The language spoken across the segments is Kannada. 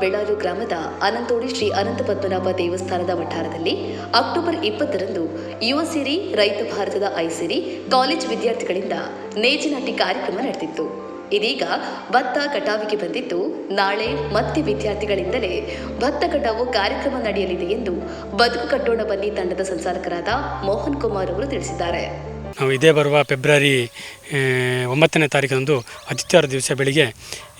ಬೆಳಾಲು ಗ್ರಾಮದ ಅನಂತೋಡಿ ಶ್ರೀ ಅನಂತ ಪದ್ಮನಾಭ ದೇವಸ್ಥಾನದ ವಠಾರದಲ್ಲಿ ಅಕ್ಟೋಬರ್ ಇಪ್ಪತ್ತರಂದು ಯುವ ಸಿರಿ, ರೈತ ಭಾರತದ ಐಸಿರಿ ಕಾಲೇಜ್ ವಿದ್ಯಾರ್ಥಿಗಳಿಂದ ನೇಜಿನಾಟಿ ಕಾರ್ಯಕ್ರಮ ನಡೆದಿತ್ತು. ಇದೀಗ ಭತ್ತ ಕಟಾವಿಗೆ ಬಂದಿದ್ದು, ನಾಳೆ ಮತ್ತೆ ವಿದ್ಯಾರ್ಥಿಗಳಿಂದಲೇ ಭತ್ತ ಕಟಾವು ಕಾರ್ಯಕ್ರಮ ನಡೆಯಲಿದೆ ಎಂದು ಬದುಕು ಕಟ್ಟೋಣ ಬನ್ನಿ ತಂಡದ ಸಂಚಾಲಕರಾದ ಮೋಹನ್ ಕುಮಾರ್ ಅವರು ತಿಳಿಸಿದ್ದಾರೆ. ನಾವು ಇದೇ ಬರುವ ಫೆಬ್ರವರಿ ಒಂಬತ್ತನೇ ತಾರೀಕಂದು ಆದಿತ್ಯವಾರ ದಿವಸ ಬೆಳಿಗ್ಗೆ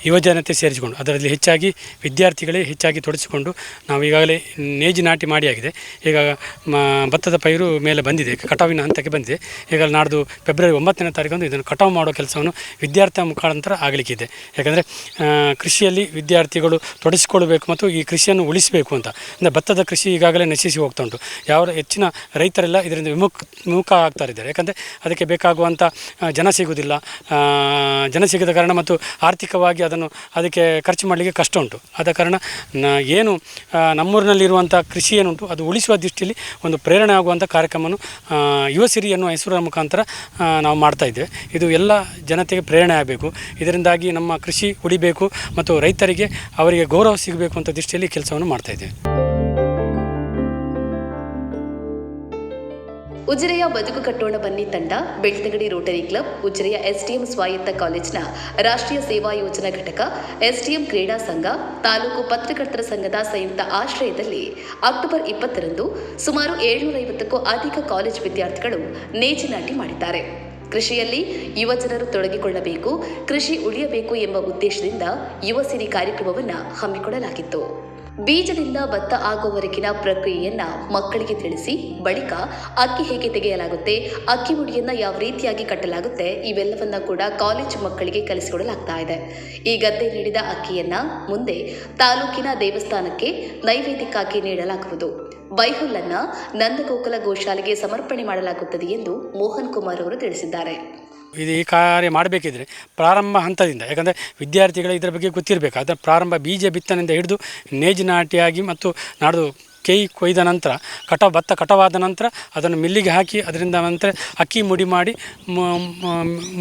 ಯುವಜನತೆ ಸೇರಿಸಿಕೊಂಡು, ಅದರಲ್ಲಿ ಹೆಚ್ಚಾಗಿ ವಿದ್ಯಾರ್ಥಿಗಳೇ ಹೆಚ್ಚಾಗಿ ತೊಡಗಿಸಿಕೊಂಡು ನಾವು ಈಗಾಗಲೇ ನೇಜಿ ನಾಟಿ ಮಾಡಿ ಆಗಿದೆ ಈಗ, ಮ, ಭತ್ತದ ಪೈರು ಮೇಲೆ ಬಂದಿದೆ, ಕಟಾವಿನ ಹಂತಕ್ಕೆ ಬಂದಿದೆ. ಈಗ ನಾಡ್ದು ಫೆಬ್ರವರಿ ಒಂಬತ್ತನೇ ತಾರೀಕಂದು ಇದನ್ನು ಕಟಾವು ಮಾಡೋ ಕೆಲಸವನ್ನು ವಿದ್ಯಾರ್ಥಿ ಮುಖಾಂತರ ಆಗಲಿಕ್ಕಿದೆ ಯಾಕಂದರೆ ಕೃಷಿಯಲ್ಲಿ ವಿದ್ಯಾರ್ಥಿಗಳು ತೊಡಗಿಸಿಕೊಳ್ಬೇಕು ಮತ್ತು ಈ ಕೃಷಿಯನ್ನು ಉಳಿಸಬೇಕು ಅಂತ. ಅಂದರೆ ಭತ್ತದ ಕೃಷಿ ಈಗಾಗಲೇ ನಶಿಸಿ ಹೋಗ್ತಾ ಉಂಟು. ಯಾವ ಹೆಚ್ಚಿನ ರೈತರೆಲ್ಲ ಇದರಿಂದ ವಿಮುಖ ವಿಮುಖ ಆಗ್ತಾ ಇದ್ದಾರೆ. ಯಾಕಂದರೆ ಅದಕ್ಕೆ ಬೇಕಾಗುವಂಥ ಜನ ಸಿಗುವುದಿಲ್ಲ. ಜನ ಸಿಗದ ಕಾರಣ ಮತ್ತು ಆರ್ಥಿಕವಾಗಿ ಅದನ್ನು ಅದಕ್ಕೆ ಖರ್ಚು ಮಾಡಲಿಕ್ಕೆ ಕಷ್ಟ ಉಂಟು. ಆದ ಕಾರಣ ನ ಏನು ನಮ್ಮೂರಿನಲ್ಲಿರುವಂಥ ಕೃಷಿ ಏನುಂಟು ಅದು ಉಳಿಸುವ ದೃಷ್ಟಿಯಲ್ಲಿ ಒಂದು ಪ್ರೇರಣೆ ಆಗುವಂಥ ಕಾರ್ಯಕ್ರಮವನ್ನು ಆ, ಯುವ ಸಿರಿ ಅನ್ನುವ ಹೆಸರ ಮುಖಾಂತರ ನಾವು ಮಾಡ್ತಾ ಇದ್ದೇವೆ. ಇದು ಎಲ್ಲ ಜನತೆಗೆ ಪ್ರೇರಣೆ ಆಗಬೇಕು. ಇದರಿಂದಾಗಿ ನಮ್ಮ ಕೃಷಿ ಉಳಿಬೇಕು ಮತ್ತು ರೈತರಿಗೆ ಅವರಿಗೆ ಗೌರವ ಸಿಗಬೇಕು ಅಂತ ದೃಷ್ಟಿಯಲ್ಲಿ ಕೆಲಸವನ್ನು ಮಾಡ್ತಾ ಉಜಿರೆಯ ಬದುಕು ಕಟ್ಟೋಣ ಬನ್ನಿ ತಂಡ, ಬೆಳ್ತಂಗಡಿ ರೋಟರಿ ಕ್ಲಬ್, ಉಜಿರೆಯ ಎಸ್ಡಿಎಂ ಸ್ವಾಯತ್ತ ಕಾಲೇಜಿನ ರಾಷ್ಟ್ರೀಯ ಸೇವಾ ಯೋಜನಾ ಘಟಕ, ಎಸ್ಡಿಎಂ ಕ್ರೀಡಾ ಸಂಘ, ತಾಲೂಕು ಪತ್ರಕರ್ತರ ಸಂಘದ ಸಂಯುಕ್ತ ಆಶ್ರಯದಲ್ಲಿ ಅಕ್ಟೋಬರ್ ಇಪ್ಪತ್ತರಂದು ಸುಮಾರು ಏಳ್ನೂರೈವತ್ತಕ್ಕೂ ಅಧಿಕ ಕಾಲೇಜ್ ವಿದ್ಯಾರ್ಥಿಗಳು ನೇಜಿನಾಟಿ ಮಾಡಿದ್ದಾರೆ. ಕೃಷಿಯಲ್ಲಿ ಯುವ ಜನರು ತೊಡಗಿಕೊಳ್ಳಬೇಕು, ಕೃಷಿ ಉಳಿಯಬೇಕು ಎಂಬ ಉದ್ದೇಶದಿಂದ ಯುವ ಸಿರಿ ಕಾರ್ಯಕ್ರಮವನ್ನು ಹಮ್ಮಿಕೊಳ್ಳಲಾಗಿತ್ತು. ಬೀಜದಿಂದ ಭತ್ತ ಆಗುವವರೆಗಿನ ಪ್ರಕ್ರಿಯೆಯನ್ನ ಮಕ್ಕಳಿಗೆ ತಿಳಿಸಿ, ಬಳಿಕ ಅಕ್ಕಿ ಹೇಗೆ ತೆಗೆಯಲಾಗುತ್ತೆ, ಅಕ್ಕಿ ಮುಡಿಯನ್ನ ಯಾವ ರೀತಿಯಾಗಿ ಕಟ್ಟಲಾಗುತ್ತೆ, ಇವೆಲ್ಲವನ್ನ ಕೂಡ ಕಾಲೇಜು ಮಕ್ಕಳಿಗೆ ಕಲಿಸಿಕೊಡಲಾಗ್ತಾ ಇದೆ. ಈ ಗದ್ದೆ ನೀಡಿದ ಅಕ್ಕಿಯನ್ನ ಮುಂದೆ ತಾಲೂಕಿನ ದೇವಸ್ಥಾನಕ್ಕೆ ನೈವೇದ್ಯಕ್ಕಾಗಿ ನೀಡಲಾಗುವುದು. ಬೈಹುಲ್ಲನ್ನ ನಂದಗೋಕುಲ ಗೋಶಾಲೆಗೆ ಸಮರ್ಪಣೆ ಮಾಡಲಾಗುತ್ತದೆ ಎಂದು ಮೋಹನ್ ಕುಮಾರ್ ಅವರು ತಿಳಿಸಿದ್ದಾರೆ. ಇದು ಈ ಕಾರ್ಯ ಮಾಡಬೇಕಿದ್ರೆ ಪ್ರಾರಂಭ ಹಂತದಿಂದ, ಯಾಕಂದರೆ ವಿದ್ಯಾರ್ಥಿಗಳು ಇದರ ಬಗ್ಗೆ ಗೊತ್ತಿರಬೇಕು. ಅದರ ಪ್ರಾರಂಭ ಬೀಜ ಬಿತ್ತನೆಯಿಂದ ಹಿಡಿದು ನೇಜು ನಾಟಿಯಾಗಿ ಮತ್ತು ನಾಡ್ದು ಕೈ ಕೊಯ್ದ ನಂತರ, ಕಟ ಭತ್ತ ಕಟವಾದ ನಂತರ ಅದನ್ನು ಮಿಲ್ಲಿಗೆ ಹಾಕಿ, ಅದರಿಂದ ನಂತರ ಅಕ್ಕಿ ಮುಡಿ ಮಾಡಿ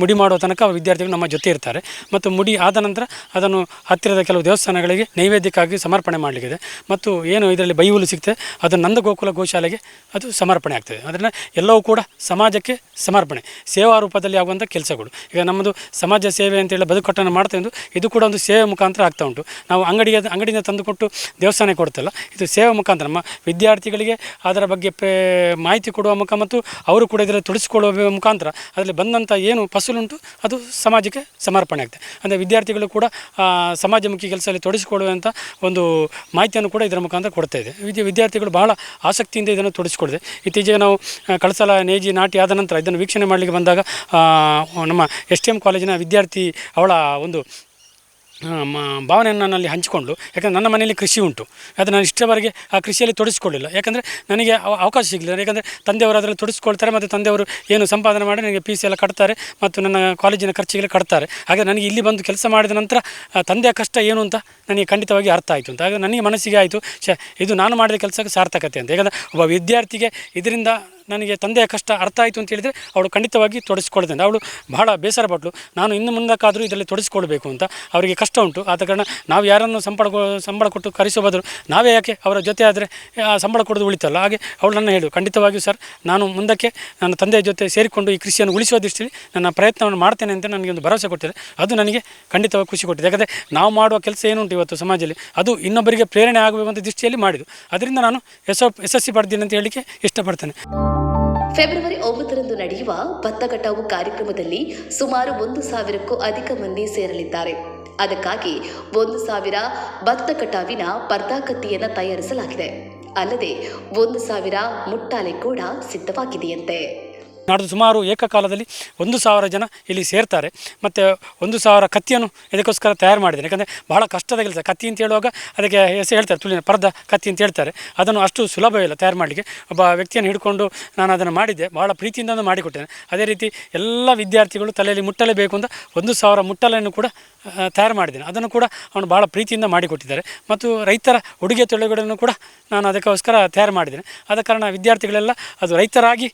ಮುಡಿ ಮಾಡುವ ತನಕ ವಿದ್ಯಾರ್ಥಿಗಳು ನಮ್ಮ ಜೊತೆ ಇರ್ತಾರೆ. ಮತ್ತು ಮುಡಿ ಆದ ನಂತರ ಅದನ್ನು ಹತ್ತಿರದ ಕೆಲವು ದೇವಸ್ಥಾನಗಳಿಗೆ ನೈವೇದ್ಯಕ್ಕಾಗಿ ಸಮರ್ಪಣೆ ಮಾಡಲಿಕ್ಕಿದೆ. ಮತ್ತು ಏನು ಇದರಲ್ಲಿ ಬೈಹುಲು ಸಿಗ್ತದೆ, ಅದು ನಂದಗೋಕುಲ ಗೋಶಾಲೆಗೆ ಅದು ಸಮರ್ಪಣೆ ಆಗ್ತದೆ. ಅದರಿಂದ ಎಲ್ಲವೂ ಕೂಡ ಸಮಾಜಕ್ಕೆ ಸಮರ್ಪಣೆ, ಸೇವಾ ರೂಪದಲ್ಲಿ ಆಗುವಂಥ ಕೆಲಸಗಳು. ಈಗ ನಮ್ಮದು ಸಮಾಜ ಸೇವೆ ಅಂತೇಳಿ ಬದುಕಟ್ಟನ್ನು ಮಾಡ್ತಾ ಇದ್ದು, ಇದು ಕೂಡ ಒಂದು ಸೇವೆ ಮುಖಾಂತರ ಆಗ್ತಾ ಉಂಟು. ನಾವು ಅಂಗಡಿಯ, ಅಂಗಡಿಯಿಂದ ತಂದುಕೊಟ್ಟು ದೇವಸ್ಥಾನಕ್ಕೆ ಕೊಡ್ತಲ್ಲ ಇದು ಸೇವೆ ಮುಖಾಂತರ. ನಮ್ಮ ವಿದ್ಯಾರ್ಥಿಗಳಿಗೆ ಅದರ ಬಗ್ಗೆ ಪೇ, ಮಾಹಿತಿ ಕೊಡುವ ಮುಖ ಮತ್ತು ಅವರು ಕೂಡ ಇದರಲ್ಲಿ ತೊಡಿಸಿಕೊಳ್ಳುವ ಮುಖಾಂತರ ಅದರಲ್ಲಿ ಬಂದಂಥ ಏನು ಫಸಲುಂಟು ಅದು ಸಮಾಜಕ್ಕೆ ಸಮರ್ಪಣೆ ಆಗ್ತದೆ. ಅಂದರೆ ವಿದ್ಯಾರ್ಥಿಗಳು ಕೂಡ ಸಮಾಜಮುಖಿ ಕೆಲಸದಲ್ಲಿ ತೊಡಿಸಿಕೊಳ್ಳುವಂಥ ಒಂದು ಮಾಹಿತಿಯನ್ನು ಕೂಡ ಇದರ ಮುಖಾಂತರ ಕೊಡ್ತಾ ಇದೆ. ವಿದ್ಯ, ವಿದ್ಯಾರ್ಥಿಗಳು ಬಹಳ ಆಸಕ್ತಿಯಿಂದ ಇದನ್ನು ತೊಡಿಸಿಕೊಡಿದೆ ಇತ್ತೀಚೆಗೆ ನಾವು ಕಳಸಲ ನೇಜಿ, ನಾಟಿ ಆದ ನಂತರ ಇದನ್ನು ವೀಕ್ಷಣೆ ಮಾಡಲಿಕ್ಕೆ ಬಂದಾಗ ನಮ್ಮ ಎಸ್ ಟಿ ಎಂ ಕಾಲೇಜಿನ ವಿದ್ಯಾರ್ಥಿ ಅವಳ ಒಂದು ಭಾವನೆಯನ್ನು ನನ್ನಲ್ಲಿ ಹಂಚಿಕೊಂಡು, ಯಾಕಂದರೆ ನನ್ನ ಮನೆಯಲ್ಲಿ ಕೃಷಿ ಉಂಟು. ಅದು ನಾನು ಇಷ್ಟವರೆಗೆ ಆ ಕೃಷಿಯಲ್ಲಿ ತೊಡಗಿಸ್ಕೊಳ್ಳಿಲ್ಲ. ಯಾಕಂದರೆ ನನಗೆ ಅವ- ಅವಕಾಶ ಸಿಗಲಿಲ್ಲ. ಯಾಕಂದರೆ ತಂದೆಯವರು ಅದರಲ್ಲಿ ತೊಡಗಿಸ್ಕೊಳ್ತಾರೆ ಮತ್ತು ತಂದೆಯವರು ಏನು ಸಂಪಾದನೆ ಮಾಡಿ ನನಗೆ ಪಿ ಸಿ ಎಲ್ಲ ಕಟ್ತಾರೆ ಮತ್ತು ನನ್ನ ಕಾಲೇಜಿನ ಖರ್ಚಿಗೆಲ್ಲ ಕಟ್ತಾರೆ. ಹಾಗೆ ನನಗೆ ಇಲ್ಲಿ ಬಂದು ಕೆಲಸ ಮಾಡಿದ ನಂತರ ತಂದೆಯ ಕಷ್ಟ ಏನು ಅಂತ ನನಗೆ ಖಂಡಿತವಾಗಿ ಅರ್ಥ ಆಯಿತು ಅಂತ. ಹಾಗೆ ನನಗೆ ಮನಸ್ಸಿಗೆ ಆಯಿತು ಶ ಇದು ನಾನು ಮಾಡಿದ ಕೆಲಸಕ್ಕೆ ಸಾರ್ಥಕತೆ ಅಂತ. ಯಾಕಂದರೆ ಒಬ್ಬ ವಿದ್ಯಾರ್ಥಿಗೆ ಇದರಿಂದ ನನಗೆ ತಂದೆಯ ಕಷ್ಟ ಅರ್ಥ ಆಯಿತು ಅಂತ ಹೇಳಿದರೆ ಅವಳು ಖಂಡಿತವಾಗಿ ತೊಡಗಿಸ್ಕೊಳ್ತೇನೆ ಅವಳು ಬಹಳ ಬೇಸರ ಪಟ್ಟಳು ನಾನು ಇನ್ನು ಮುಂದಕ್ಕಾದರೂ ಇದರಲ್ಲಿ ತೊಡಗಿಸ್ಕೊಳ್ಬೇಕು ಅಂತ. ಅವರಿಗೆ ಕಷ್ಟ ಉಂಟು. ಆದ ಕಾರಣ ನಾವು ಯಾರನ್ನು ಸಂಬಳ ಸಂಬಳ ಕೊಟ್ಟು ಕರೆಸೋ ನಾವೇ ಯಾಕೆ ಅವರ ಜೊತೆ ಆದರೆ ಸಂಬಳ ಕೊಡೋದು ಉಳಿತಲ್ಲ. ಹಾಗೆ ಅವಳು ನನ್ನ ಹೇಳು. ಖಂಡಿತವಾಗಿಯೂ ಸರ್, ನಾನು ಮುಂದಕ್ಕೆ ನನ್ನ ತಂದೆಯ ಜೊತೆ ಸೇರಿಕೊಂಡು ಈ ಕೃಷಿಯನ್ನು ಉಳಿಸುವ ದೃಷ್ಟಿಯಲ್ಲಿ ನನ್ನ ಪ್ರಯತ್ನವನ್ನು ಮಾಡ್ತೇನೆ ಅಂತ ನನಗೆ ಒಂದು ಭರವಸೆ ಕೊಟ್ಟಿದೆ ಅದು ನನಗೆ ಖಂಡಿತವಾಗಿ ಖುಷಿ ಕೊಟ್ಟಿದೆ. ಯಾಕಂದರೆ ನಾವು ಮಾಡುವ ಕೆಲಸ ಏನುಂಟು ಇವತ್ತು ಸಮಾಜದಲ್ಲಿ? ಅದು ಇನ್ನೊಬ್ಬರಿಗೆ ಪ್ರೇರಣೆ ಆಗಬೇಕು ಅಂತ ದೃಷ್ಟಿಯಲ್ಲಿ ಮಾಡಿದ್ದು. ಅದರಿಂದ ನಾನು ಎಸ್ ಯಶಸ್ವಿ ಪಡೆದಿನಿ ಅಂತ ಹೇಳಲಿಕ್ಕೆ ಇಷ್ಟಪಡ್ತೇನೆ. ಫೆಬ್ರವರಿ ಒಂಬತ್ತರಂದು ನಡೆಯುವ ಭತ್ತ ಕಟಾವು ಕಾರ್ಯಕ್ರಮದಲ್ಲಿ ಸುಮಾರು ಒಂದು ಸಾವಿರಕ್ಕೂ ಅಧಿಕ ಮಂದಿ ಸೇರಲಿದ್ದಾರೆ. ಅದಕ್ಕಾಗಿ ಒಂದು ಸಾವಿರ ಭತ್ತ ಕಟಾವಿನ ಪರ್ದಾಕತ್ತಿಯನ್ನು ತಯಾರಿಸಲಾಗಿದೆ. ಅಲ್ಲದೆ ಒಂದು ಸಾವಿರ ಮುಟ್ಟಾಲೆ ಕೂಡ ಸಿದ್ಧವಾಗಿದೆಯಂತೆ. ನಾಡ್ದು ಸುಮಾರು ಏಕಕಾಲದಲ್ಲಿ ಒಂದು ಸಾವಿರ ಜನ ಇಲ್ಲಿ ಸೇರ್ತಾರೆ. ಮತ್ತು ಒಂದು ಸಾವಿರ ಕತ್ತಿಯನ್ನು ಇದಕ್ಕೋಸ್ಕರ ತಯಾರು ಮಾಡಿದ್ದೇನೆ ಯಾಕಂದರೆ ಬಹಳ ಕಷ್ಟದ ಕೆಲಸ. ಕತ್ತಿ ಅಂತ ಹೇಳುವಾಗ ಅದಕ್ಕೆ ಹೆಸರು ಹೇಳ್ತಾರೆ, ತುಳಿನ ಪರ್ದ ಕತ್ತಿ ಅಂತ ಹೇಳ್ತಾರೆ. ಅದನ್ನು ಅಷ್ಟು ಸುಲಭವಿಲ್ಲ ತಯಾರು ಮಾಡಲಿಕ್ಕೆ. ಒಬ್ಬ ವ್ಯಕ್ತಿಯನ್ನು ಹಿಡ್ಕೊಂಡು ನಾನು ಅದನ್ನು ಮಾಡಿದ್ದೆ. ಬಹಳ ಪ್ರೀತಿಯಿಂದ ಮಾಡಿಕೊಟ್ಟೇನೆ. ಅದೇ ರೀತಿ ಎಲ್ಲ ವಿದ್ಯಾರ್ಥಿಗಳು ತಲೆಯಲ್ಲಿ ಮುಟ್ಟಲೇಬೇಕು ಅಂತ ಒಂದು ಸಾವಿರ ಮುಟ್ಟಲೆಯನ್ನು ಕೂಡ ತಯಾರು ಮಾಡಿದ್ದೇನೆ. ಅದನ್ನು ಕೂಡ ಅವನು ಭಾಳ ಪ್ರೀತಿಯಿಂದ ಮಾಡಿಕೊಟ್ಟಿದ್ದಾರೆ. ಮತ್ತು ರೈತರ ಉಡುಗೆ ತೊಳೆಗಳನ್ನು ಕೂಡ ನಾನು ಅದಕ್ಕೋಸ್ಕರ ತಯಾರು ಮಾಡಿದ್ದೇನೆ. ಆದ ಕಾರಣ ವಿದ್ಯಾರ್ಥಿಗಳೆಲ್ಲ ಅದು ರೈತರಾಗಿ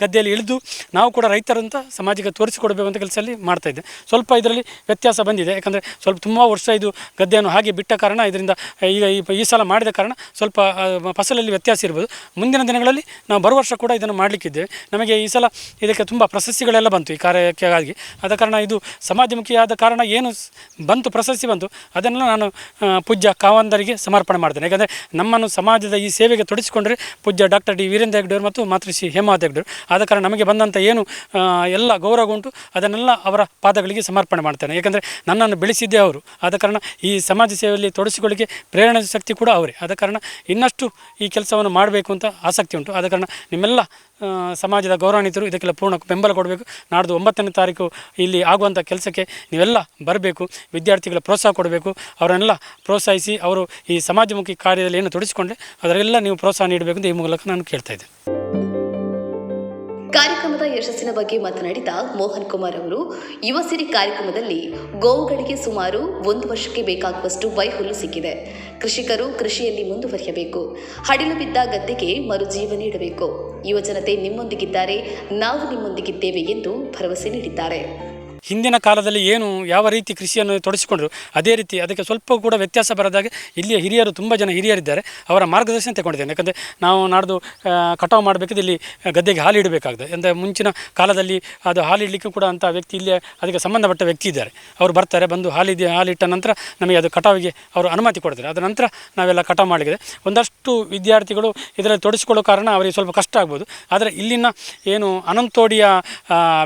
ಗದ್ದೆಯಲ್ಲಿ ಇಳಿದು ನಾವು ಕೂಡ ರೈತರಂತ ಸಮಾಜಕ್ಕೆ ತೋರಿಸಿಕೊಡಬೇಕು ಅಂತ ಕೆಲಸದಲ್ಲಿ ಮಾಡ್ತಾ ಇದ್ದೆ. ಸ್ವಲ್ಪ ಇದರಲ್ಲಿ ವ್ಯತ್ಯಾಸ ಬಂದಿದೆ. ಯಾಕಂದರೆ ಸ್ವಲ್ಪ ತುಂಬ ವರ್ಷ ಇದು ಗದ್ದೆಯನ್ನು ಹಾಗೆ ಬಿಟ್ಟ ಕಾರಣ, ಇದರಿಂದ ಈಗ ಈ ಸಲ ಮಾಡಿದ ಕಾರಣ ಸ್ವಲ್ಪ ಫಸಲಲ್ಲಿ ವ್ಯತ್ಯಾಸ ಇರ್ಬೋದು. ಮುಂದಿನ ದಿನಗಳಲ್ಲಿ ನಾವು ಬರುವ ವರ್ಷ ಕೂಡ ಇದನ್ನು ಮಾಡಲಿಕ್ಕಿದ್ದೇವೆ. ನಮಗೆ ಈ ಸಲ ಇದಕ್ಕೆ ತುಂಬ ಪ್ರಶಸ್ತಿಗಳೆಲ್ಲ ಬಂತು ಈ ಕಾರ್ಯಕ್ಕೆ ಆಗಿ ಆದ ಕಾರಣ ಇದು ಸಮಾಜಮುಖಿಯಾದ ಕಾರಣ ಏನು ಬಂತು, ಪ್ರಶಸ್ತಿ ಬಂತು ಅದನ್ನು ನಾನು ಪೂಜ್ಯ ಕಾವಂದರಿಗೆ ಸಮರ್ಪಣೆ ಮಾಡ್ತೇನೆ. ಯಾಕಂದರೆ ನಮ್ಮನ್ನು ಸಮಾಜದ ಈ ಸೇವೆಗೆ ತೊಡಿಸಿಕೊಂಡರೆ ಪೂಜ್ಯ ಡಾಕ್ಟರ್ ಡಿ. ವೀರೇಂದ್ರ ಹೆಗ್ಡೆಯವರು ಮತ್ತು ಮಾತೃಶ್ರೀ ಹೇಮಾವತಿ ಹೆಗ್ಡೆಯವರು ಆದ ಕಾರಣ ನಮಗೆ ಬಂದಂಥ ಏನು ಎಲ್ಲ ಗೌರವ ಉಂಟು. ಅದನ್ನೆಲ್ಲ ಅವರ ಪಾದಗಳಿಗೆ ಸಮರ್ಪಣೆ ಮಾಡ್ತೇನೆ. ಯಾಕಂದರೆ ನನ್ನನ್ನು ಬೆಳೆಸಿದ್ದೇ ಅವರು. ಆದ ಕಾರಣ ಈ ಸಮಾಜ ಸೇವೆಯಲ್ಲಿ ತೊಡಗಿಸಿಕೊಳ್ಳಿಕ್ಕೆ ಪ್ರೇರಣೆ ಶಕ್ತಿ ಕೂಡ ಅವರೇ. ಆದ ಕಾರಣ ಇನ್ನಷ್ಟು ಈ ಕೆಲಸವನ್ನು ಮಾಡಬೇಕು ಅಂತ ಆಸಕ್ತಿ ಉಂಟು. ಆದ ಕಾರಣ ನಿಮ್ಮೆಲ್ಲ ಸಮಾಜದ ಗೌರವಾನ್ವಿತರು ಇದಕ್ಕೆಲ್ಲ ಪೂರ್ಣ ಬೆಂಬಲ ಕೊಡಬೇಕು. ನಾಡ್ದು ಒಂಬತ್ತನೇ ತಾರೀಕು ಇಲ್ಲಿ ಆಗುವಂಥ ಕೆಲಸಕ್ಕೆ ನೀವೆಲ್ಲ ಬರಬೇಕು. ವಿದ್ಯಾರ್ಥಿಗಳ ಪ್ರೋತ್ಸಾಹ ಕೊಡಬೇಕು. ಅವರನ್ನೆಲ್ಲ ಪ್ರೋತ್ಸಾಹಿಸಿ ಅವರು ಈ ಸಮಾಜಮುಖಿ ಕಾರ್ಯದಲ್ಲಿ ಏನು ತೊಡಿಸಿಕೊಂಡೆ ಅದರೆಲ್ಲ ನೀವು ಪ್ರೋತ್ಸಾಹ ನೀಡಬೇಕು ಅಂತ ಈ ಮೂಲಕ ನಾನು ಕೇಳ್ತಾ ಇದ್ದೆ ಯಶಸ್ಸಿನ ಬಗ್ಗೆ ಮಾತನಾಡಿದ ಮೋಹನ್ ಕುಮಾರ್ ಅವರು, ಯುವ ಸಿರಿ ಕಾರ್ಯಕ್ರಮದಲ್ಲಿ ಗೋವುಗಳಿಗೆ ಸುಮಾರು ಒಂದು ವರ್ಷಕ್ಕೆ ಬೇಕಾಗುವಷ್ಟು ಬೈಹುಲ್ಲು ಸಿಕ್ಕಿದೆ. ಕೃಷಿಕರು ಕೃಷಿಯಲ್ಲಿ ಮುಂದುವರಿಯಬೇಕು. ಹಡಿಲು ಬಿದ್ದ ಗದ್ದೆಗೆ ಮರುಜೀವ ನೀಡಬೇಕು. ಯುವಜನತೆ ನಿಮ್ಮೊಂದಿಗಿದ್ದಾರೆ, ನಾವು ನಿಮ್ಮೊಂದಿಗಿದ್ದೇವೆ ಎಂದು ಭರವಸೆ ನೀಡಿದ್ದಾರೆ. ಹಿಂದಿನ ಕಾಲದಲ್ಲಿ ಏನು ಯಾವ ರೀತಿ ಕೃಷಿಯನ್ನು ತೊಡಗಿಸಿಕೊಂಡರು, ಅದೇ ರೀತಿ ಅದಕ್ಕೆ ಸ್ವಲ್ಪ ಕೂಡ ವ್ಯತ್ಯಾಸ ಬರದಾಗೆ ಇಲ್ಲಿಯ ಹಿರಿಯರು ತುಂಬ ಜನ ಹಿರಿಯರಿದ್ದಾರೆ, ಅವರ ಮಾರ್ಗದರ್ಶನ ತಗೊಂಡಿದ್ದೇನೆ. ಯಾಕಂದರೆ ನಾವು ನಾಡ್ದು ಕಟಾವು ಮಾಡಬೇಕಿದ್ರೆ ಇಲ್ಲಿ ಗದ್ದೆಗೆ ಹಾಲು ಇಡಬೇಕಾಗ್ತದೆ. ಅಂದರೆ ಮುಂಚಿನ ಕಾಲದಲ್ಲಿ ಅದು ಹಾಲು ಇಡಲಿಕ್ಕೆ ಕೂಡ ಅಂತ ವ್ಯಕ್ತಿ ಇಲ್ಲಿ ಅದಕ್ಕೆ ಸಂಬಂಧಪಟ್ಟ ವ್ಯಕ್ತಿ ಇದ್ದಾರೆ. ಅವರು ಬರ್ತಾರೆ, ಬಂದು ಹಾಲಿದೆ ಹಾಲಿಟ್ಟ ನಂತರ ನಮಗೆ ಅದು ಕಟಾವಿಗೆ ಅವರು ಅನುಮತಿ ಕೊಡ್ತಾರೆ. ಅದರ ನಂತರ ನಾವೆಲ್ಲ ಕಟಾವು ಮಾಡಲಿದೆ ಒಂದಷ್ಟು ವಿದ್ಯಾರ್ಥಿಗಳು ಇದರಲ್ಲಿ ತೊಡಗಿಸಿಕೊಳ್ಳೋ ಕಾರಣ ಅವರಿಗೆ ಸ್ವಲ್ಪ ಕಷ್ಟ ಆಗ್ಬೋದು. ಆದರೆ ಇಲ್ಲಿನ ಏನು ಅನಂತೋಡಿಯ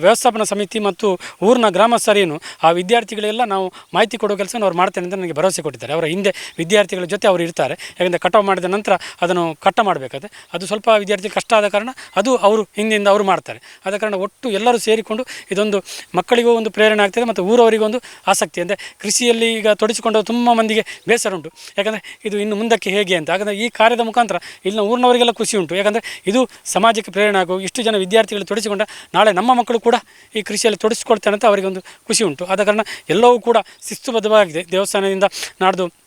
ವ್ಯವಸ್ಥಾಪನಾ ಸಮಿತಿ ಮತ್ತು ಊರಿನ ಗ್ರಾಮಸ್ಥರೇನು ಆ ವಿದ್ಯಾರ್ಥಿಗಳೆಲ್ಲ ನಾವು ಮಾಹಿತಿ ಕೊಡೋ ಕೆಲಸ ಅವ್ರು ಮಾಡ್ತೇನೆ ಅಂತ ನನಗೆ ಭರವಸೆ ಕೊಟ್ಟಿದ್ದಾರೆ. ಅವರ ಹಿಂದೆ ವಿದ್ಯಾರ್ಥಿಗಳ ಜೊತೆ ಅವರು ಇರ್ತಾರೆ. ಯಾಕಂದರೆ ಕಟಾವು ಮಾಡಿದ ನಂತರ ಅದನ್ನು ಕಟ್ಟ ಮಾಡಬೇಕಾದ್ರೆ ಅದು ಸ್ವಲ್ಪ ವಿದ್ಯಾರ್ಥಿ ಕಷ್ಟ ಆದ ಕಾರಣ ಅದು ಅವರು ಹಿಂದಿಂದ ಅವರು ಮಾಡ್ತಾರೆ. ಆದ ಕಾರಣ ಒಟ್ಟು ಎಲ್ಲರೂ ಸೇರಿಕೊಂಡು ಇದೊಂದು ಮಕ್ಕಳಿಗೂ ಒಂದು ಪ್ರೇರಣೆ ಆಗ್ತದೆ ಮತ್ತು ಊರವರಿಗೂ ಒಂದು ಆಸಕ್ತಿ. ಅಂದರೆ ಕೃಷಿಯಲ್ಲಿ ಈಗ ತೊಡಗಿಸಿಕೊಂಡು ತುಂಬ ಮಂದಿಗೆ ಬೇಸರ ಉಂಟು. ಯಾಕಂದರೆ ಇದು ಇನ್ನು ಮುಂದಕ್ಕೆ ಹೇಗೆ ಅಂತ. ಯಾಕಂದರೆ ಈ ಕಾರ್ಯದ ಮುಖಾಂತರ ಇಲ್ಲಿನ ಊರಿನವರಿಗೆಲ್ಲ ಖುಷಿ ಉಂಟು. ಯಾಕಂದರೆ ಇದು ಸಮಾಜಕ್ಕೆ ಪ್ರೇರಣೆ ಆಗೋ ಇಷ್ಟು ಜನ ವಿದ್ಯಾರ್ಥಿಗಳು ತೊಡಗಿಸಿಕೊಂಡ ನಾಳೆ ನಮ್ಮ ಮಕ್ಕಳು ಕೂಡ ಈ ಕೃಷಿಯಲ್ಲಿ ತೊಡಗಿಸ್ಕೊಳ್ತಾರೆ ಅಂತ ಅವರಿಗೆ ಒಂದು ಖುಷಿ ಉಂಟು. ಆದ ಕಾರಣ ಎಲ್ಲವೂ ಕೂಡ ಶಿಸ್ತುಬದ್ಧವಾಗಿದೆ. ದೇವಸ್ಥಾನದಿಂದ ನಾಡ್ದು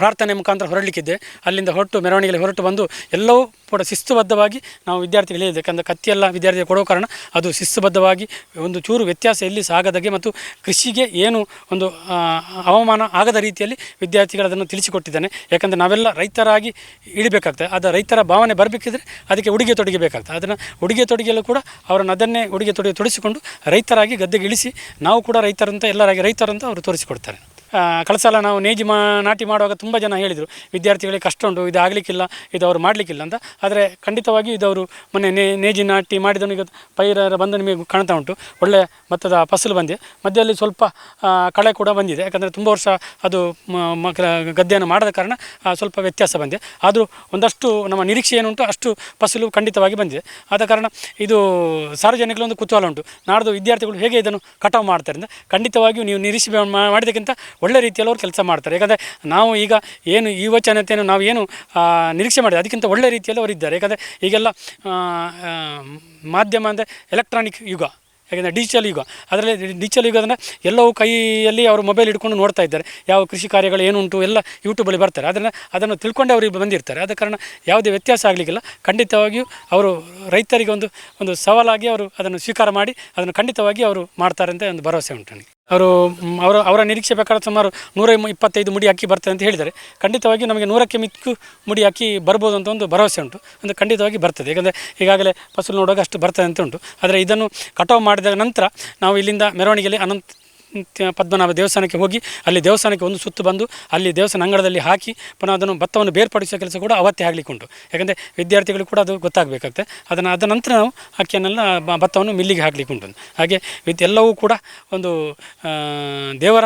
ಪ್ರಾರ್ಥನೆ ಮುಖಾಂತರ ಹೊರಡಲಿಕ್ಕಿದ್ದೆ. ಅಲ್ಲಿಂದ ಹೊರಟು ಮೆರವಣಿಗೆಯಲ್ಲಿ ಹೊರಟು ಬಂದು ಎಲ್ಲವೂ ಕೂಡ ಶಿಸ್ತುಬದ್ಧವಾಗಿ ನಾವು ವಿದ್ಯಾರ್ಥಿಗಳು ಹೇಳಿದೆ. ಯಾಕಂದರೆ ಕತ್ತಿಯೆಲ್ಲ ವಿದ್ಯಾರ್ಥಿಗೆ ಕೊಡೋ ಕಾರಣ ಅದು ಶಿಸ್ತುಬದ್ಧವಾಗಿ ಒಂದು ಚೂರು ವ್ಯತ್ಯಾಸ ಎಲ್ಲಿ ಸಾಗದಾಗೆ ಮತ್ತು ಕೃಷಿಗೆ ಏನು ಒಂದು ಅವಮಾನ ಆಗದ ರೀತಿಯಲ್ಲಿ ವಿದ್ಯಾರ್ಥಿಗಳು ಅದನ್ನು ತಿಳಿಸಿಕೊಟ್ಟಿದ್ದಾನೆ. ಯಾಕಂದರೆ ನಾವೆಲ್ಲ ರೈತರಾಗಿ ಇಳಿಬೇಕಾಗ್ತದೆ. ಅದು ರೈತರ ಭಾವನೆ ಬರಬೇಕಿದ್ರೆ ಅದಕ್ಕೆ ಉಡುಗೆ ತೊಡುಗೆ ಬೇಕಾಗ್ತದೆ. ಅದನ್ನು ಉಡುಗೆ ತೊಡುಗೆಯಲ್ಲೂ ಕೂಡ ಅವರನ್ನು ಅದನ್ನೇ ಉಡುಗೆ ತೊಡುಗೆ ತೊಡಿಸಿಕೊಂಡು ರೈತರಾಗಿ ಗದ್ದೆಗೆ ಇಳಿಸಿ ನಾವು ಕೂಡ ರೈತರಂತ, ಎಲ್ಲರಾಗಿ ರೈತರಂತ ಅವರು ತೋರಿಸಿಕೊಡ್ತಾರೆ. ಆ, ಕಳೆದ ಸಲ ನಾವು ನೇಜಿ ಮಾ ನಾಟಿ ಮಾಡುವಾಗ ತುಂಬ ಜನ ಹೇಳಿದರು ವಿದ್ಯಾರ್ಥಿಗಳಿಗೆ ಕಷ್ಟ ಉಂಟು ಇದು ಆಗಲಿಕ್ಕಿಲ್ಲ ಇದು ಅವರು ಮಾಡಲಿಕ್ಕಿಲ್ಲ ಅಂತ. ಆದರೆ ಖಂಡಿತವಾಗಿ ಅವರು ಮೊನ್ನೆ ನೇ ನೇಜಿ ನಾಟಿ ಮಾಡಿದವನಿಗೆ ಪೈರ ಬಂದು ನಿಮಗೆ ಕಾಣ್ತಾ ಉಂಟು. ಒಳ್ಳೆಯ ಭತ್ತದ ಫಸಲು ಬಂದಿದೆ. ಮಧ್ಯದಲ್ಲಿ ಸ್ವಲ್ಪ ಕಳೆ ಕೂಡ ಬಂದಿದೆ. ಯಾಕಂದರೆ ತುಂಬ ವರ್ಷ ಅದು ಗದ್ದೆಯನ್ನು ಮಾಡದ ಕಾರಣ ಸ್ವಲ್ಪ ವ್ಯತ್ಯಾಸ ಬಂದಿದೆ. ಆದರೂ ಒಂದಷ್ಟು ನಮ್ಮ ನಿರೀಕ್ಷೆ ಏನುಂಟು ಅಷ್ಟು ಫಸಲು ಖಂಡಿತವಾಗಿ ಬಂದಿದೆ. ಆದ ಕಾರಣ ಇದು ಸಾರ್ವಜನಿಕರ ಒಂದು ಕುತೂಹಲ ಉಂಟು. ನಾಡ್ದು ವಿದ್ಯಾರ್ಥಿಗಳು ಹೇಗೆ ಇದನ್ನು ಕಟಾವು ಮಾಡ್ತಾರೆ ಖಂಡಿತವಾಗಿಯೂ ನೀವು ನಿರೀಕ್ಷೆ ಮಾಡಿದಕ್ಕಿಂತ ಒಳ್ಳೆ ರೀತಿಯಲ್ಲಿ ಅವರು ಕೆಲಸ ಮಾಡ್ತಾರೆ. ಯಾಕಂದರೆ ನಾವು ಈಗ ಏನು ಯುವಜನತೆಯನ್ನು ನಾವು ಏನು ನಿರೀಕ್ಷೆ ಮಾಡಿದೆ, ಅದಕ್ಕಿಂತ ಒಳ್ಳೆ ರೀತಿಯಲ್ಲಿ ಅವರು ಇದ್ದಾರೆ. ಯಾಕಂದರೆ ಈಗೆಲ್ಲ ಮಾಧ್ಯಮ ಅಂದರೆ ಎಲೆಕ್ಟ್ರಾನಿಕ್ ಯುಗ, ಯಾಕಂದರೆ ಡಿಜಿಟಲ್ ಯುಗ. ಅದರಲ್ಲಿ ಡಿಜಿಟಲ್ ಯುಗ ಅಂದರೆ ಎಲ್ಲವೂ ಕೈಯಲ್ಲಿ ಅವರು ಮೊಬೈಲ್ ಹಿಡ್ಕೊಂಡು ನೋಡ್ತಾ ಇದ್ದಾರೆ. ಯಾವ ಕೃಷಿ ಕಾರ್ಯಗಳು ಏನುಂಟು, ಎಲ್ಲ ಯೂಟ್ಯೂಬಲ್ಲಿ ಬರ್ತಾರೆ. ಅದನ್ನು ಅದನ್ನು ತಿಳ್ಕೊಂಡೆ ಅವರಿಗೆ ಬಂದಿರ್ತಾರೆ. ಆದ ಕಾರಣ ಯಾವುದೇ ವ್ಯತ್ಯಾಸ ಆಗಲಿಕ್ಕಿಲ್ಲ. ಖಂಡಿತವಾಗಿಯೂ ಅವರು ರೈತರಿಗೆ ಒಂದು ಒಂದು ಸವಾಲಾಗಿ ಅವರು ಅದನ್ನು ಸ್ವೀಕಾರ ಮಾಡಿ, ಅದನ್ನು ಖಂಡಿತವಾಗಿ ಅವರು ಮಾಡ್ತಾರೆ ಅಂತ ಒಂದು ಭರವಸೆ ಉಂಟು ನನಗೆ. ಅವರು ಅವರ ಅವರ ನಿರೀಕ್ಷೆ ಪ್ರಕಾರ ಸುಮಾರು ನೂರ ಇಪ್ಪತ್ತೈದು ಮುಡಿ ಅಕ್ಕಿ ಬರ್ತದೆ ಅಂತ ಹೇಳಿದ್ದಾರೆ. ಖಂಡಿತವಾಗಿ ನಮಗೆ ನೂರಕ್ಕೆ ಮಿಕ್ಕು ಮುಡಿ ಅಕ್ಕಿ ಬರ್ಬೋದು ಅಂತ ಒಂದು ಭರವಸೆ ಉಂಟು. ಅಂದರೆ ಖಂಡಿತವಾಗಿ ಬರ್ತದೆ. ಯಾಕಂದರೆ ಈಗಾಗಲೇ ಫಸಲು ನೋಡುವಾಗ ಅಷ್ಟು ಬರ್ತದೆ ಅಂತ ಉಂಟು. ಆದರೆ ಇದನ್ನು ಕಟಾವು ಮಾಡಿದ ನಂತರ ನಾವು ಇಲ್ಲಿಂದ ಮೆರವಣಿಗೆಯಲ್ಲಿ ಅನಂತ ಪದ್ಮನಾಭ ದೇವಸ್ಥಾನಕ್ಕೆ ಹೋಗಿ ಅಲ್ಲಿ ದೇವಸ್ಥಾನಕ್ಕೆ ಒಂದು ಸುತ್ತು ಬಂದು ಅಲ್ಲಿ ದೇವಸ್ಥಾನ ಅಂಗಳದಲ್ಲಿ ಹಾಕಿ ಪುನಃ ಅದನ್ನು ಭತ್ತವನ್ನು ಬೇರ್ಪಡಿಸುವ ಕೆಲಸ ಕೂಡ ಅವತ್ತೇ ಆಗಲಿಕ್ಕುಂಟು. ಯಾಕಂದರೆ ವಿದ್ಯಾರ್ಥಿಗಳು ಕೂಡ ಅದು ಗೊತ್ತಾಗಬೇಕಾಗ್ತದೆ. ಅದನ್ನು ಅದ ನಂತರ ನಾವು ಅಕ್ಕಿಯನ್ನೆಲ್ಲ ಭತ್ತವನ್ನು ಮಿಲ್ಲಿಗೆ ಹಾಕಲಿಕ್ಕೆ ಉಂಟು ಹಾಗೆ ವಿದ್ ಎಲ್ಲವೂ ಕೂಡ ಒಂದು ದೇವರ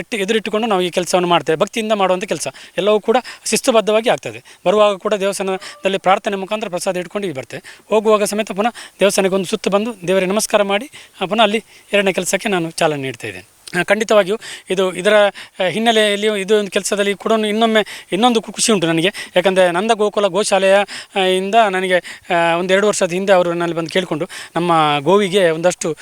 ಎಟ್ಟು, ಎದುರಿಟ್ಟುಕೊಂಡು ನಾವು ಈ ಕೆಲಸವನ್ನು ಮಾಡ್ತೇವೆ. ಭಕ್ತಿಯಿಂದ ಮಾಡುವಂಥ ಕೆಲಸ. ಎಲ್ಲವೂ ಕೂಡ ಶಿಸ್ತುಬದ್ಧವಾಗಿ ಆಗ್ತದೆ. ಬರುವಾಗ ಕೂಡ ದೇವಸ್ಥಾನದಲ್ಲಿ ಪ್ರಾರ್ಥನೆ ಮುಖಾಂತರ ಪ್ರಸಾದ ಇಟ್ಕೊಂಡು ಇಲ್ಲಿ ಬರ್ತೇವೆ. ಹೋಗುವಾಗ ಸಮೇತ ಪುನಃ ದೇವಸ್ಥಾನಕ್ಕೆ ಒಂದು ಸುತ್ತು ಬಂದು ದೇವರಿಗೆ ನಮಸ್ಕಾರ ಮಾಡಿ ಪುನಃ ಅಲ್ಲಿ ಎರಡನೇ ಕೆಲಸಕ್ಕೆ ನಾನು ಚಾಲನೆ ನೀಡ್ತಾ ಇದ್ದೇನೆ ಆ, ಖಂಡಿತವಾಗಿಯೂ ಇದು ಇದರ ಹಿನ್ನೆಲೆಯಲ್ಲಿ ಇದು ಒಂದು ಕೆಲಸದಲ್ಲಿ ಕೂಡ ಇನ್ನೊಮ್ಮೆ, ಇನ್ನೊಂದು ಖುಷಿ ಉಂಟು ನನಗೆ. ಯಾಕಂದರೆ ನಂದ ಗೋಕುಲ ಗೋಶಾಲೆಯ ಇಂದ ನನಗೆ ಒಂದು ಎರಡು ವರ್ಷದ ಹಿಂದೆ ಅವರು ನನ್ನಲ್ಲಿ ಬಂದು ಕೇಳಿಕೊಂಡು ನಮ್ಮ ಗೋವಿಗೆ ಒಂದಷ್ಟು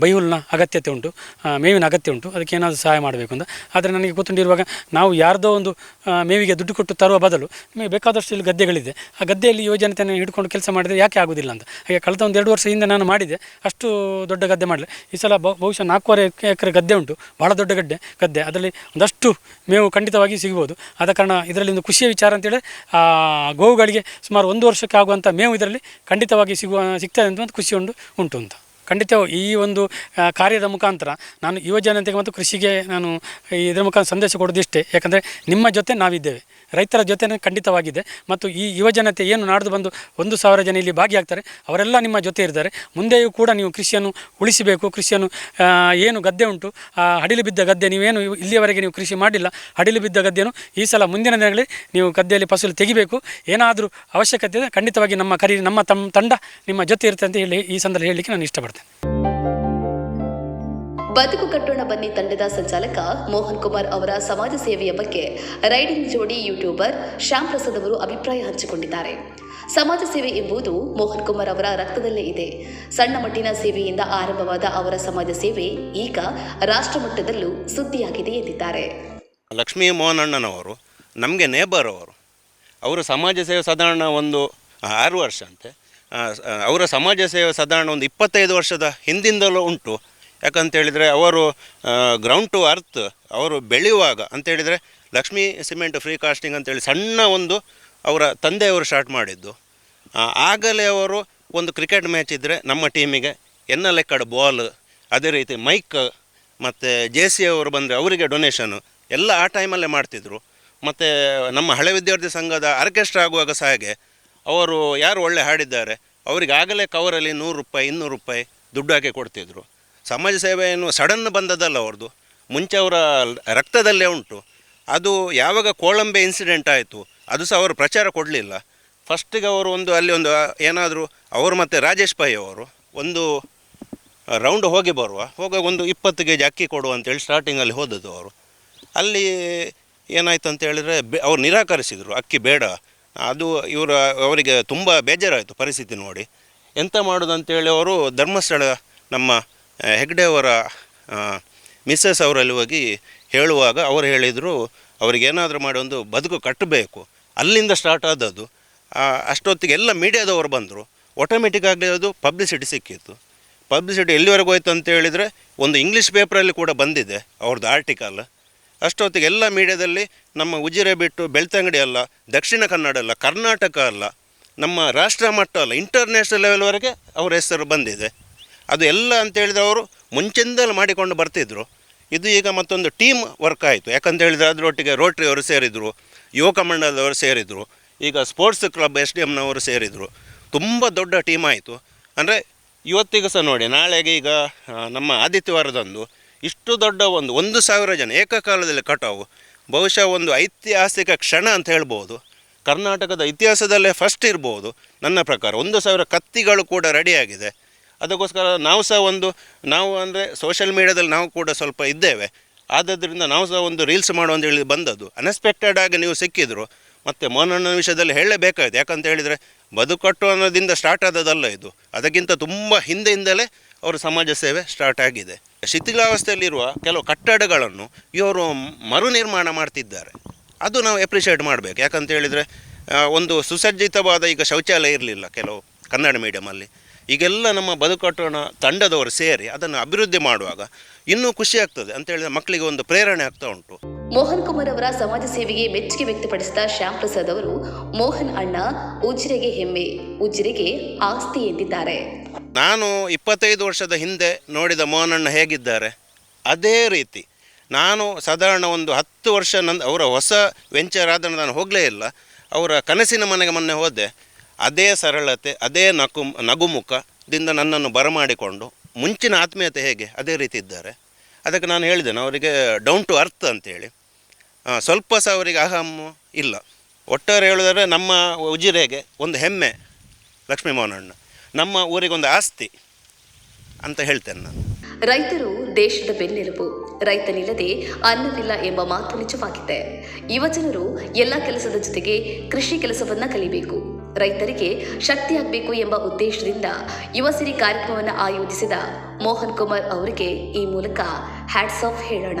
ಬೈಹುಲ್ನ ಅಗತ್ಯತೆ ಉಂಟು ಮೇವಿನ ಅಗತ್ಯ ಉಂಟು. ಅದಕ್ಕೆ ಏನಾದರೂ ಸಹಾಯ ಮಾಡಬೇಕು ಅಂತ. ಆದರೆ ನನಗೆ ಗೊತ್ತಿರುವಾಗ ನಾವು ಯಾರ್ದೋ ಒಂದು ಮೇವಿಗೆ ದುಡ್ಡು ಕೊಟ್ಟು ತರುವ ಬದಲು ನಿಮಗೆ ಬೇಕಾದಷ್ಟು ಇಲ್ಲಿ ಗದ್ದೆಗಳಿದೆ. ಆ ಗದ್ದೆಯಲ್ಲಿ ಯೋಜನೆಯನ್ನು ಹಿಡ್ಕೊಂಡು ಕೆಲಸ ಮಾಡಿದರೆ ಯಾಕೆ ಆಗೋದಿಲ್ಲ ಅಂತ. ಹಾಗೆ ಕಳೆದ ಒಂದು ಎರಡು ವರ್ಷ ಹಿಂದೆ ನಾನು ಮಾಡಿದೆ. ಅಷ್ಟು ದೊಡ್ಡ ಗದ್ದೆ ಮಾಡಲಿ ಈ ಸಲ ಬಹು- ಬಹುಶಃ ನಾಲ್ಕೂವರೆ ಎಕರೆ ಗದ್ದೆ ಭಾಳ ದೊಡ್ಡ ಗಡ್ಡೆ, ಗದ್ದೆ. ಅದರಲ್ಲಿ ಒಂದಷ್ಟು ಮೇವು ಖಂಡಿತವಾಗಿ ಸಿಗ್ಬೋದು ಆದ ಕಾರಣ ಇದರಲ್ಲಿ ಒಂದು ಖುಷಿಯ ವಿಚಾರ ಅಂತೇಳಿ ಗೋವುಗಳಿಗೆ ಸುಮಾರು ಒಂದು ವರ್ಷಕ್ಕೆ ಆಗುವಂಥ ಮೇವು ಇದರಲ್ಲಿ ಖಂಡಿತವಾಗಿ ಸಿಗುವ, ಸಿಗ್ತದೆ ಅಂತ ಒಂದು ಖುಷಿ ಉಂಟು ಉಂಟು ಅಂತ. ಖಂಡಿತ ಈ ಒಂದು ಕಾರ್ಯದ ಮುಖಾಂತರ ನಾನು ಯುವ ಜನತೆಗೆ ಮತ್ತು ಕೃಷಿಗೆ ನಾನು ಇದರ ಮುಖಾಂತರ ಸಂದೇಶ ಕೊಡೋದಿಷ್ಟೇ ಯಾಕಂದರೆ ನಿಮ್ಮ ಜೊತೆ ನಾವಿದ್ದೇವೆ. ರೈತರ ಜೊತೆ ಖಂಡಿತವಾಗಿದೆ. ಮತ್ತು ಈ ಯುವ ಜನತೆ ಏನು ನಾಡ್ದು ಬಂದು ಒಂದು ಸಾವಿರ ಜನ ಇಲ್ಲಿ ಭಾಗಿಯಾಗ್ತಾರೆ, ಅವರೆಲ್ಲ ನಿಮ್ಮ ಜೊತೆ ಇರ್ತಾರೆ. ಮುಂದೆಯೂ ಕೂಡ ನೀವು ಕೃಷಿಯನ್ನು ಉಳಿಸಬೇಕು. ಕೃಷಿಯನ್ನು ಏನು ಗದ್ದೆ ಉಂಟು, ಆ ಹಡಿಲು ಬಿದ್ದ ಗದ್ದೆ ನೀವೇನು ಇಲ್ಲಿಯವರೆಗೆ ನೀವು ಕೃಷಿ ಮಾಡಿಲ್ಲ. ಹಡಿಲು ಬಿದ್ದ ಗದ್ದೆಯನ್ನು ಈ ಸಲ ಮುಂದಿನ ದಿನಗಳಲ್ಲಿ ನೀವು ಗದ್ದೆಯಲ್ಲಿ ಫಸಲು ತೆಗಿಬೇಕು. ಏನಾದರೂ ಅವಶ್ಯಕತೆ ಇದೆ ಖಂಡಿತವಾಗಿ ನಮ್ಮ ಕರಿ ನಮ್ಮ ತಮ್ಮ ತಂಡ ನಿಮ್ಮ ಜೊತೆ ಇರುತ್ತೆ ಅಂತ ಹೇಳಿ ಈ ಸಂದರ್ಭ ಹೇಳಲಿಕ್ಕೆ ನಾನು ಇಷ್ಟಪಡ್ತೇನೆ. ಬದುಕು ಕಟ್ಟೋಣ ಬನ್ನಿ ತಂಡದ ಸಂಚಾಲಕ ಮೋಹನ್ ಕುಮಾರ್ ಅವರ ಸಮಾಜ ಸೇವೆಯ ಬಗ್ಗೆ ರೈಡಿಂಗ್ ಜೋಡಿ ಯೂಟ್ಯೂಬರ್ ಶ್ಯಾಮ್ ಪ್ರಸಾದ್ ಅವರು ಅಭಿಪ್ರಾಯ ಹಂಚಿಕೊಂಡಿದ್ದಾರೆ. ಸಮಾಜ ಸೇವೆ ಎಂಬುದು ಮೋಹನ್ ಕುಮಾರ್ ಅವರ ರಕ್ತದಲ್ಲೇ ಇದೆ. ಸಣ್ಣ ಮಟ್ಟಿನ ಸೇವೆಯಿಂದ ಆರಂಭವಾದ ಅವರ ಸಮಾಜ ಸೇವೆ ಈಗ ರಾಷ್ಟ್ರಮಟ್ಟದಲ್ಲೂ ಸುದ್ದಿಯಾಗಿದೆ ಎಂದಿದ್ದಾರೆ. ಲಕ್ಷ್ಮೀ ಮೋಹನಣ್ಣನವರು ನಮಗೆ ನೇಬರ್ ಅವರು. ಅವರು ಸಮಾಜ ಸೇವೆ ಸಾಧಾರಣ ಒಂದು ಆರು ವರ್ಷ ಅಂತೆ. ಅವರ ಸಮಾಜ ಸೇವೆ ಸಾಧಾರಣ ಒಂದು ಇಪ್ಪತ್ತೈದು ವರ್ಷದ ಹಿಂದಿಂದಲೂ ಉಂಟು. ಯಾಕಂತೇಳಿದರೆ ಅವರು ಗ್ರೌಂಡ್ ಟು ಅರ್ತ್ ಅವರು ಬೆಳೆಯುವಾಗ ಅಂತೇಳಿದರೆ ಲಕ್ಷ್ಮೀ ಸಿಮೆಂಟ್ ಫ್ರೀ ಕಾಸ್ಟಿಂಗ್ ಅಂತೇಳಿ ಸಣ್ಣ ಒಂದು ಅವರ ತಂದೆಯವರು ಸ್ಟಾರ್ಟ್ ಮಾಡಿದ್ದು. ಆಗಲೇ ಅವರು ಒಂದು ಕ್ರಿಕೆಟ್ ಮ್ಯಾಚ್ ಇದ್ದರೆ ನಮ್ಮ ಟೀಮಿಗೆ ಎನ್ನ ಲೆಕ್ಕಡ ಬಾಲ್ ಅದೇ ರೀತಿ ಮೈಕ್ ಮತ್ತು ಜೆ ಸಿ ಅವರು ಬಂದರೆ ಅವರಿಗೆ ಡೊನೇಷನು ಎಲ್ಲ ಆ ಟೈಮಲ್ಲೇ ಮಾಡ್ತಿದ್ರು. ಮತ್ತು ನಮ್ಮ ಹಳೆ ವಿದ್ಯಾರ್ಥಿ ಸಂಘದ ಆರ್ಕೆಸ್ಟ್ರಾ ಆಗುವಾಗ ಸಹ ಹಾಗೆ ಅವರು ಯಾರು ಒಳ್ಳೆ ಹಾಡಿದ್ದಾರೆ? ಅವರಿಗೆ ಆಗಲೇ ಕವರಲ್ಲಿ ನೂರು ರೂಪಾಯಿ, ಇನ್ನೂರು ರೂಪಾಯಿ ದುಡ್ಡು ಹಾಕಿ ಕೊಡ್ತಿದ್ರು. ಸಮಾಜ ಸೇವೆ ಏನು ಸಡನ್ ಬಂದದಲ್ಲ ಅವ್ರದ್ದು ಮುಂಚೆ ಅವರ ರಕ್ತದಲ್ಲೇ ಉಂಟು. ಅದು ಯಾವಾಗ ಕೋಳಂಬೆ ಇನ್ಸಿಡೆಂಟ್ ಆಯಿತು, ಅದು ಸಹ ಅವರು ಪ್ರಚಾರ ಕೊಡಲಿಲ್ಲ. ಫಸ್ಟಿಗೆ ಅವರು ಒಂದು, ಅಲ್ಲಿ ಒಂದು ಏನಾದರೂ, ಅವರು ಮತ್ತು ರಾಜೇಶ್ ಪೈ ಅವರು ಒಂದು ರೌಂಡ್ ಹೋಗಿ ಬರುವ. ಹೋಗುವಾಗ ಒಂದು ಇಪ್ಪತ್ತು ಕೆ ಜಿ ಅಕ್ಕಿ ಕೊಡು ಅಂತೇಳಿ ಸ್ಟಾರ್ಟಿಂಗಲ್ಲಿ ಹೋದದ್ದು ಅವರು. ಅಲ್ಲಿ ಏನಾಯ್ತು ಅಂತ ಹೇಳಿದರೆ ಬೆ, ಅವ್ರು ನಿರಾಕರಿಸಿದರು. ಅಕ್ಕಿ ಬೇಡ ಅದು ಇವರ, ಅವರಿಗೆ ತುಂಬ ಬೇಜಾರಾಯಿತು ಪರಿಸ್ಥಿತಿ ನೋಡಿ. ಎಂತ ಮಾಡೋದು ಅಂತೇಳಿ ಅವರು ಧರ್ಮಸ್ಥಳ ನಮ್ಮ ಹೆಗ್ಡೆ ಅವರ ಮಿಸ್ಸಸ್ ಅವರಲ್ಲಿ ಹೋಗಿ ಹೇಳುವಾಗ ಅವರು ಹೇಳಿದರು, ಅವ್ರಿಗೇನಾದರೂ ಮಾಡಿ ಒಂದು ಬದುಕು ಕಟ್ಟಬೇಕು. ಅಲ್ಲಿಂದ ಸ್ಟಾರ್ಟ್ ಆದದ್ದು. ಅಷ್ಟೊತ್ತಿಗೆ ಎಲ್ಲ ಮೀಡಿಯಾದವರು ಬಂದರು. ಆಟೋಮೆಟಿಕ್ ಆಗಲಿ ಅದು ಪಬ್ಲಿಸಿಟಿ ಸಿಕ್ಕಿತ್ತು. ಪಬ್ಲಿಸಿಟಿ ಎಲ್ಲಿವರೆಗೂ ಹೋಯ್ತು ಅಂತ ಹೇಳಿದರೆ ಒಂದು ಇಂಗ್ಲೀಷ್ ಪೇಪರಲ್ಲಿ ಕೂಡ ಬಂದಿದೆ ಅವ್ರದ್ದು ಆರ್ಟಿಕಲ್ ಅಷ್ಟೊತ್ತಿಗೆ ಎಲ್ಲ ಮೀಡಿಯಾದಲ್ಲಿ ನಮ್ಮ ಉಜಿರೆ ಬಿಟ್ಟು ಬೆಳ್ತಂಗಡಿ ಅಲ್ಲ, ದಕ್ಷಿಣ ಕನ್ನಡ ಅಲ್ಲ, ಕರ್ನಾಟಕ ಅಲ್ಲ, ನಮ್ಮ ರಾಷ್ಟ್ರ ಮಟ್ಟ ಅಲ್ಲ ಇಂಟರ್ನ್ಯಾಷನಲ್ ಲೆವೆಲ್ವರೆಗೆ ಅವರ ಹೆಸರು ಬಂದಿದೆ. ಅದು ಎಲ್ಲ ಅಂತೇಳಿದ್ರೆ ಅವರು ಮುಂಚಿಂದಲೇ ಮಾಡಿಕೊಂಡು ಬರ್ತಿದ್ರು. ಇದು ಈಗ ಮತ್ತೊಂದು ಟೀಮ್ ವರ್ಕ್ ಆಯಿತು. ಯಾಕಂತ ಹೇಳಿದರೆ ಅದರೊಟ್ಟಿಗೆ ರೋಟ್ರಿ ಅವರು ಸೇರಿದರು, ಯುವಕ ಮಂಡಲದವರು ಸೇರಿದರು, ಈಗ ಸ್ಪೋರ್ಟ್ಸ್ ಕ್ಲಬ್ ಎಸ್ ಡಿ ಎಮ್ನವರು ಸೇರಿದರು. ತುಂಬ ದೊಡ್ಡ ಟೀಮ್ ಆಯಿತು. ಅಂದರೆ ಇವತ್ತಿಗೂ ಸಹ ನೋಡಿ, ನಾಳೆಗೆ ಈಗ ನಮ್ಮ ಆದಿತ್ಯವಾರದಂದು ಇಷ್ಟು ದೊಡ್ಡ ಒಂದು ಒಂದು ಸಾವಿರ ಜನ ಏಕಕಾಲದಲ್ಲಿ ಕಟಾವು, ಬಹುಶಃ ಒಂದು ಐತಿಹಾಸಿಕ ಕ್ಷಣ ಅಂತ ಹೇಳ್ಬೋದು. ಕರ್ನಾಟಕದ ಇತಿಹಾಸದಲ್ಲೇ ಫಸ್ಟ್ ಇರ್ಬೋದು. ನನ್ನ ಪ್ರಕಾರ ಒಂದು ಸಾವಿರ ಕತ್ತಿಗಳು ಕೂಡ ರೆಡಿಯಾಗಿದೆ ಅದಕ್ಕೋಸ್ಕರ ನಾವು ಸಹ ಒಂದು, ನಾವು ಅಂದರೆ ಸೋಷಿಯಲ್ ಮೀಡ್ಯಾದಲ್ಲಿ ನಾವು ಕೂಡ ಸ್ವಲ್ಪ ಇದ್ದೇವೆ. ಆದ್ದರಿಂದ ನಾವು ಸಹ ಒಂದು ರೀಲ್ಸ್ ಮಾಡುವ ಅಂತ ಹೇಳಿ ಬಂದದ್ದು. ಅನ್ಎಕ್ಸ್ಪೆಕ್ಟೆಡ್ ಆಗಿ ನೀವು ಸಿಕ್ಕಿದ್ರು. ಮತ್ತು ಮೋಹನಣ್ಣನ ವಿಷಯದಲ್ಲಿ ಹೇಳಲೇಬೇಕಾಯ್ತು ಯಾಕಂತ ಹೇಳಿದರೆ, ಬದುಕಟ್ಟು ಅನ್ನೋದಿಂದ ಸ್ಟಾರ್ಟ್ ಆದದಲ್ಲ ಇದು. ಅದಕ್ಕಿಂತ ತುಂಬ ಹಿಂದೆಯಿಂದಲೇ ಅವರ ಸಮಾಜ ಸೇವೆ ಸ್ಟಾರ್ಟ್ ಆಗಿದೆ. ಶಿಥಿಲಾವಸ್ಥೆಯಲ್ಲಿರುವ ಕೆಲವು ಕಟ್ಟಡಗಳನ್ನು ಇವರು ಮರು ನಿರ್ಮಾಣ ಮಾಡ್ತಿದ್ದಾರೆ. ಅದು ನಾವು ಎಪ್ರಿಷಿಯೇಟ್ ಮಾಡಬೇಕು. ಯಾಕಂತ ಹೇಳಿದರೆ ಒಂದು ಸುಸಜ್ಜಿತವಾದ ಈಗ ಶೌಚಾಲಯ ಇರಲಿಲ್ಲ ಕೆಲವು ಕನ್ನಡ ಮೀಡಿಯಮಲ್ಲಿ ಈಗೆಲ್ಲ ನಮ್ಮ ಬದುಕಟ್ಟೋಣ ತಂಡದವರು ಸೇರಿ ಅದನ್ನು ಅಭಿವೃದ್ಧಿ ಮಾಡುವಾಗ ಇನ್ನೂ ಖುಷಿ ಆಗ್ತದೆ. ಅಂತ ಹೇಳಿದ್ರೆ ಮಕ್ಕಳಿಗೆ ಒಂದು ಪ್ರೇರಣೆ ಆಗ್ತಾ ಉಂಟು. ಮೋಹನ್ ಕುಮಾರ್ ಅವರ ಸಮಾಜ ಸೇವೆಗೆ ಮೆಚ್ಚುಗೆ ವ್ಯಕ್ತಪಡಿಸಿದ ಶ್ಯಾಮ್ ಪ್ರಸಾದ್ ಅವರು, ಮೋಹನ್ ಅಣ್ಣ ಉಜಿರೆಗೆ ಹೆಮ್ಮೆ, ಉಜಿರೆಗೆ ಆಸ್ತಿ ಎಂದಿದ್ದಾರೆ. ನಾನು ಇಪ್ಪತ್ತೈದು ವರ್ಷದ ಹಿಂದೆ ನೋಡಿದ ಮೋಹನಣ್ಣ ಹೇಗಿದ್ದಾರೆ? ಅದೇ ರೀತಿ. ನಾನು ಸಾಧಾರಣ ಒಂದು ಹತ್ತು ವರ್ಷ ನನ್ನ ಅವರ ಹೊಸ ವೆಂಚರ್ ಆದ ನಾನು ಹೋಗಲೇ ಇಲ್ಲ. ಅವರ ಕನಸಿನ ಮನೆಗೆ ಮೊನ್ನೆ ಹೋದೆ. ಅದೇ ಸರಳತೆ, ಅದೇ ನಕು, ನಗುಮುಖದಿಂದ ನನ್ನನ್ನು ಬರಮಾಡಿಕೊಂಡು ಮುಂಚಿನ ಆತ್ಮೀಯತೆ ಹೇಗೆ? ಅದೇ ರೀತಿ ಇದ್ದಾರೆ. ಅದಕ್ಕೆ ನಾನು ಹೇಳಿದ್ದೇನೆ, ಅವರಿಗೆ ಡೌನ್ ಟು ಅರ್ತ್ ಅಂತೇಳಿ. ಸ್ವಲ್ಪ ಸಹ ಅವರಿಗೆ ಅಹಂ ಇಲ್ಲ. ಒಟ್ಟಾರೆ ಹೇಳಿದರೆ ನಮ್ಮ ಉಜಿರೆಗೆ ಒಂದು ಹೆಮ್ಮೆ ಲಕ್ಷ್ಮೀ ಮೋಹನಣ್ಣ. ನಮ್ಮ ಊರಿಗೊಂದು ಆಸ್ತಿ ಅಂತ ಹೇಳ್ತೇನೆ ನಾನು. ರೈತರು ದೇಶದ ಬೆನ್ನೆಲುಬು, ರೈತನಿಲ್ಲದೆ ಅನ್ನವಿಲ್ಲ ಎಂಬ ಮಾತು ನಿಜವಾಗಿದೆ ಯುವಜನರು ಎಲ್ಲ ಕೆಲಸದ ಜೊತೆಗೆ ಕೃಷಿ ಕೆಲಸವನ್ನ ಕಲಿಬೇಕು. ರೈತರಿಗೆ ಶಕ್ತಿಯಾಗಬೇಕು ಎಂಬ ಉದ್ದೇಶದಿಂದ ಯುವಸಿರಿ ಕಾರ್ಯಕ್ರಮವನ್ನು ಆಯೋಜಿಸಿದ ಮೋಹನ್ ಕುಮಾರ್ ಅವರಿಗೆ ಈ ಮೂಲಕ ಹ್ಯಾಟ್ಸ್ ಆಫ್ ಹೇಳೋಣ.